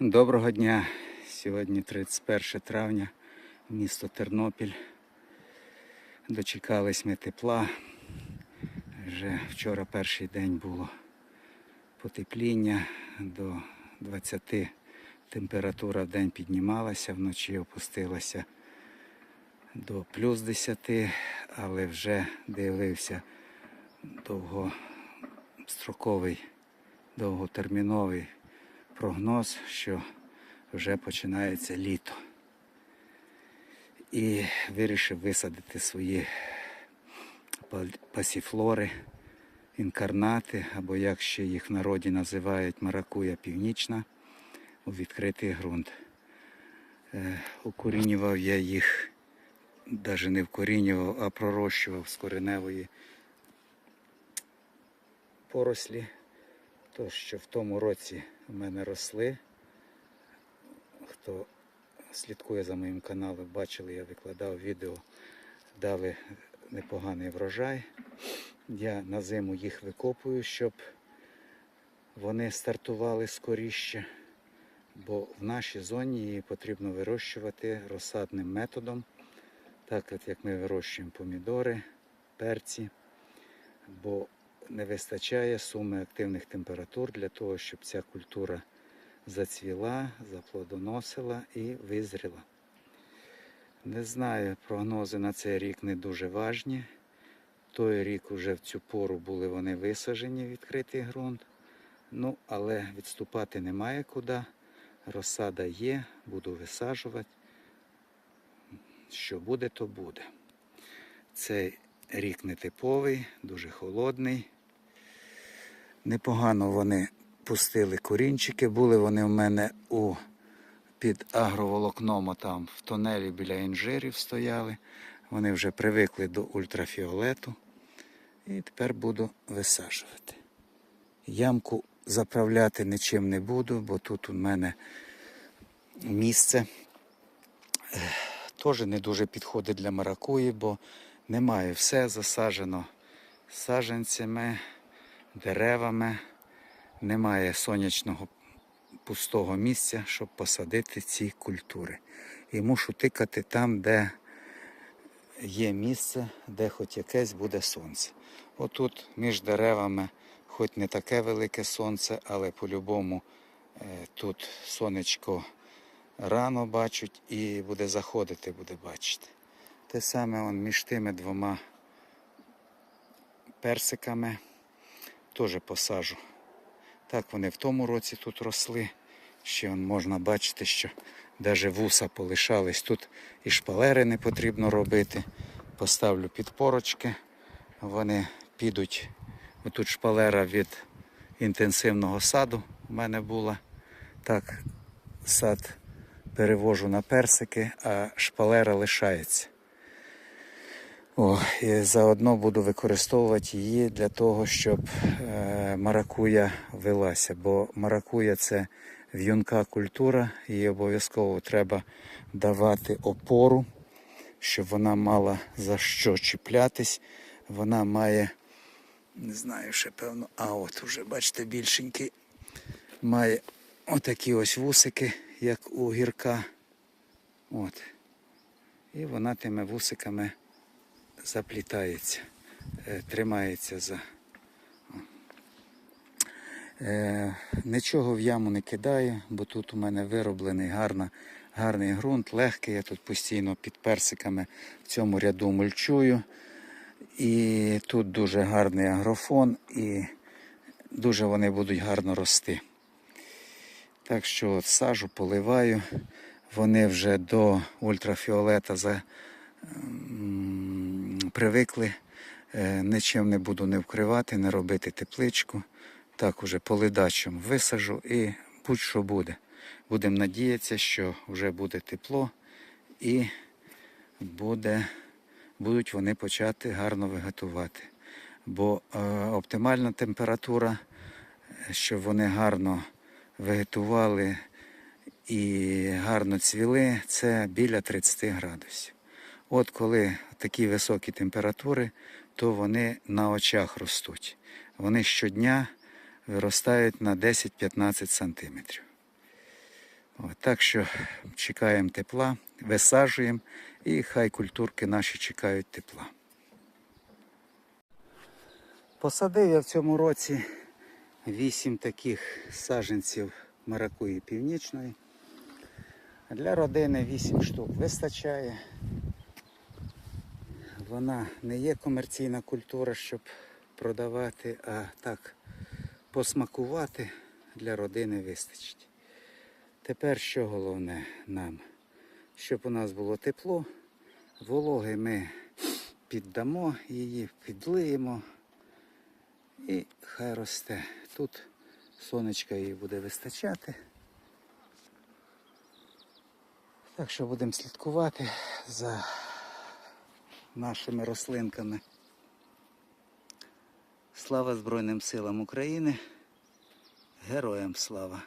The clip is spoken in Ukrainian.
Доброго дня. Сьогодні 31 травня, місто Тернопіль. Дочекались ми тепла. Вже вчора перший день було потепління до 20 температура в день піднімалася, вночі опустилася до плюс 10, але вже дивився довгостроковий, довготерміновий прогноз, що вже починається літо. І вирішив висадити свої пасіфлори, інкарнати, або як ще їх в народі називають маракуя північна, у відкритий ґрунт. Е, Укорінював я їх, навіть не вкорінював, а пророщував з кореневої порослі. То, що в тому році в мене росли. Хто слідкує за моїм каналом, бачили, я викладав відео, дали непоганий врожай. Я на зиму їх викопую, щоб вони стартували скоріше. Бо в нашій зоні її потрібно вирощувати розсадним методом, так от як ми вирощуємо помідори, перці, бо не вистачає суми активних температур для того, щоб ця культура зацвіла, заплодоносила і визріла. Не знаю, прогнози на цей рік не дуже важні. Той рік уже в цю пору були вони висаджені в відкритий ґрунт. Ну, але відступати немає куди. Розсада є, буду висаджувати. Що буде, то буде. Цей рік нетиповий, дуже холодний. Непогано вони пустили корінчики. Були вони в мене у під агроволокном, там в тунелі біля інжирів стояли. Вони вже привикли до ультрафіолету. І тепер буду висаджувати. Ямку заправляти нічим не буду, бо тут у мене місце теж не дуже підходить для маракуї, бо немає все засаджено саджанцями, деревами, немає сонячного пустого місця, щоб посадити ці культури. І мушу тикати там, де є місце, де хоч якесь буде сонце. Отут між деревами, хоч не таке велике сонце, але по-любому е, тут сонечко рано бачить і буде заходити, буде бачити. Те саме он між тими двома персиками теж посажу. Так вони в тому році тут росли. Ще можна бачити, що навіть вуса полишались. Тут і шпалери не потрібно робити. Поставлю підпорочки. Вони підуть. Отут шпалера від інтенсивного саду у мене була. Так, сад перевожу на персики, а шпалера лишається. О, і заодно буду використовувати її для того, щоб е, маракуя велася. Бо маракуя це в'юнка культура, їй обов'язково треба давати опору, щоб вона мала за що чіплятись. Вона має, не знаю, ще певно, а от уже бачите, більшенький, має отакі ось вусики, як у гірка. От. І вона тими вусиками заплітається, е, тримається за. Е, нічого в яму не кидаю, бо тут у мене вироблений гарна, гарний ґрунт, легкий. Я тут постійно під персиками в цьому ряду мульчую. І тут дуже гарний агрофон, і дуже вони будуть гарно рости. Так що от сажу, поливаю. Вони вже до ультрафіолета за, привикли. Е, Нічим не буду не вкривати, не робити тепличку. Так уже по ледачам висажу і будь-що буде. Будемо надіятися, що вже буде тепло і буде, будуть вони почати гарно вегетувати. Бо е, оптимальна температура, щоб вони гарно вегетували і гарно цвіли, це біля 30 градусів. От коли такі високі температури, то вони на очах ростуть. Вони щодня виростають на 10-15 сантиметрів. От, так що чекаємо тепла, висаджуємо і хай культурки наші чекають тепла. Посадив я в цьому році вісім таких саджанців маракуї північної. Для родини 8 штук вистачає. Вона не є комерційна культура, щоб продавати, а так посмакувати для родини вистачить. Тепер що головне нам? Щоб у нас було тепло, вологи ми піддамо її, підлиємо і хай росте. Тут сонечка їй буде вистачати. Так що будемо слідкувати за нашими рослинками. Слава Збройним силам України. Героям слава!